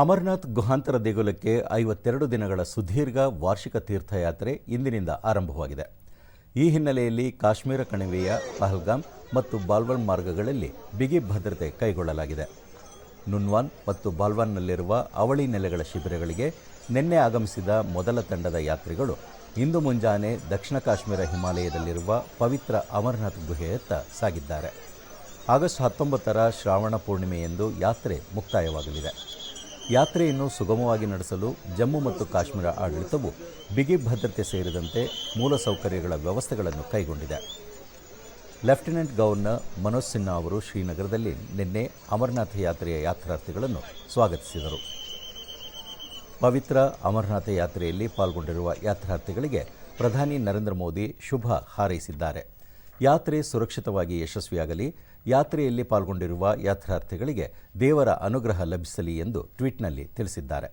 ಅಮರನಾಥ್ ಗುಹಾಂತರ ದೇಗುಲಕ್ಕೆ ಐವತ್ತೆರಡು ದಿನಗಳ ಸುದೀರ್ಘ ವಾರ್ಷಿಕ ತೀರ್ಥಯಾತ್ರೆ ಇಂದಿನಿಂದ ಆರಂಭವಾಗಿದೆ. ಈ ಹಿನ್ನೆಲೆಯಲ್ಲಿ ಕಾಶ್ಮೀರ ಕಣಿವೆಯ ಪಹಲ್ಗಾಮ್ ಮತ್ತು ಬಾಲ್ವನ್ ಮಾರ್ಗಗಳಲ್ಲಿ ಬಿಗಿ ಭದ್ರತೆ ಕೈಗೊಳ್ಳಲಾಗಿದೆ. ನುನ್ವಾನ್ ಮತ್ತು ಬಾಲ್ವಾನ್ನಲ್ಲಿರುವ ಅವಳಿ ನೆಲೆಗಳ ಶಿಬಿರಗಳಿಗೆ ನಿನ್ನೆ ಆಗಮಿಸಿದ ಮೊದಲ ತಂಡದ ಯಾತ್ರಿಗಳು ಇಂದು ಮುಂಜಾನೆ ದಕ್ಷಿಣ ಕಾಶ್ಮೀರ ಹಿಮಾಲಯದಲ್ಲಿರುವ ಪವಿತ್ರ ಅಮರನಾಥ್ ಗುಹೆಯತ್ತ ಸಾಗಿದ್ದಾರೆ. ಆಗಸ್ಟ್ ಹತ್ತೊಂಬತ್ತರ ಶ್ರಾವಣ ಪೂರ್ಣಿಮೆಯಂದು ಯಾತ್ರೆ ಮುಕ್ತಾಯವಾಗಲಿದೆ. ಯಾತ್ರೆಯನ್ನು ಸುಗಮವಾಗಿ ನಡೆಸಲು ಜಮ್ಮು ಮತ್ತು ಕಾಶ್ಮೀರ ಆಡಳಿತವು ಬಿಗಿ ಭದ್ರತೆ ಸೇರಿದಂತೆ ಮೂಲಸೌಕರ್ಯಗಳ ವ್ಯವಸ್ಥೆಗಳನ್ನು ಕೈಗೊಂಡಿದೆ. ಲೆಫ್ಟಿನೆಂಟ್ ಗವರ್ನರ್ ಮನೋಜ್ ಸಿನ್ಹಾ ಅವರು ಶ್ರೀನಗರದಲ್ಲಿ ನಿನ್ನೆ ಅಮರನಾಥ ಯಾತ್ರೆಯ ಯಾತ್ರಾರ್ಥಿಗಳನ್ನು ಸ್ವಾಗತಿಸಿದರು. ಪವಿತ್ರ ಅಮರನಾಥ ಯಾತ್ರೆಯಲ್ಲಿ ಪಾಲ್ಗೊಂಡಿರುವ ಯಾತ್ರಾರ್ಥಿಗಳಿಗೆ ಪ್ರಧಾನಿ ನರೇಂದ್ರ ಮೋದಿ ಶುಭ ಹಾರೈಸಿದ್ದಾರೆ. ಯಾತ್ರೆ ಸುರಕ್ಷಿತವಾಗಿ ಯಶಸ್ವಿಯಾಗಲಿ ಯಾತ್ರೆಯಲ್ಲಿ ಪಾಲ್ಗೊಂಡಿರುವ ಯಾತ್ರಾರ್ಥಿಗಳಿಗೆ ದೇವರ ಅನುಗ್ರಹ ಲಭಿಸಲಿ ಎಂದು ಟ್ವೀಟ್ನಲ್ಲಿ ತಿಳಿಸಿದ್ದಾರೆ.